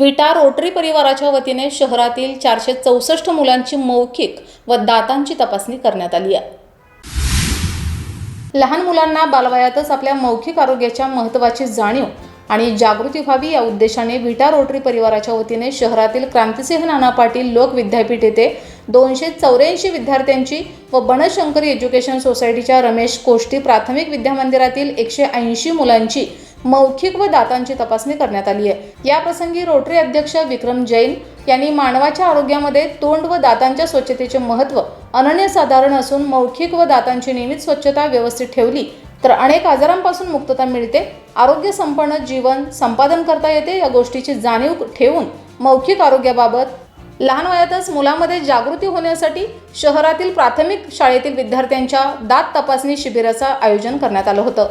विटा रोटरी परिवाराच्या वतीने शहरातील चारशे चौसष्ट मुलांची मौखिक व दातांची तपासणी करण्यात आली आहे. लहान मुलांना बालवयातच आपल्या मौखिक आरोग्याच्या महत्त्वाची जाणीव आणि जागृती व्हावी या उद्देशाने विटा रोटरी परिवाराच्या वतीने शहरातील क्रांतिसिंह नाना पाटील लोक विद्यापीठ येथे दोनशे चौऱ्याऐंशी विद्यार्थ्यांची व बनशंकरी एज्युकेशन सोसायटीच्या रमेश कोष्टी प्राथमिक विद्यामंदिरातील एकशे ऐंशी मुलांची मौखिक व दातांची तपासणी करण्यात आली आहे. या प्रसंगी रोटरी अध्यक्ष विक्रम जैन यांनी मानवाच्या आरोग्यामध्ये तोंड व दातांच्या स्वच्छतेचे महत्त्व अनन्यसाधारण असून मौखिक व दातांची नियमित स्वच्छता व्यवस्थित ठेवली तर अनेक आजारांपासून मुक्तता मिळते आरोग्य संपन्न जीवन संपादन करता येते या गोष्टीची जाणीव ठेवून मौखिक आरोग्याबाबत लहान वयातच मुलांमध्ये जागृती होण्यासाठी शहरातील प्राथमिक शाळेतील विद्यार्थ्यांच्या दात तपासणी शिबिराचं आयोजन करण्यात आलं होतं.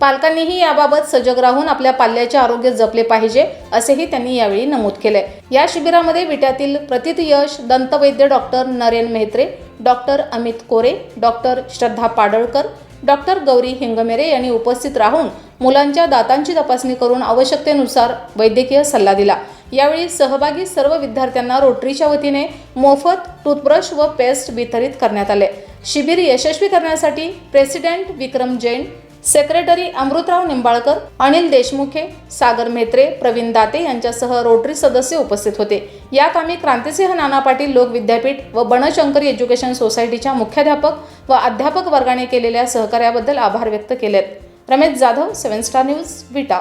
पालकांनीही याबाबत सजग राहून आपल्या पाल्याचे आरोग्य जपले पाहिजे असेही त्यांनी यावेळी नमूद केले या शिबिरामध्ये विट्यातील प्रतीत यश दंतवैद्य doctor Naren Mehatre doctor Amit Kore doctor Shraddha Padalkar doctor Gauri Hingmere यांनी उपस्थित राहून मुलांच्या दातांची तपासणी करून आवश्यकतेनुसार वैद्यकीय सल्ला दिला. यावेळी सहभागी सर्व विद्यार्थ्यांना रोटरीच्या वतीने मोफत टूथब्रश व पेस्ट वितरित करण्यात आले. शिबिर यशस्वी करण्यासाठी प्रेसिडेंट विक्रम जैन सेक्रेटरी अमृतराव निंबाळकर अनिल देशमुखे सागर मेत्रे प्रवीण दाते यांच्यासह रोटरी सदस्य उपस्थित होते. या कामी क्रांतिसिंह नाना पाटील लोक विद्यापीठ व बनशंकरी एज्युकेशन सोसायटीच्या मुख्याध्यापक व अध्यापक वर्गाने केलेल्या सहकार्याबद्दल आभार व्यक्त केलेत. Ramesh Jadhav seven star news Vita.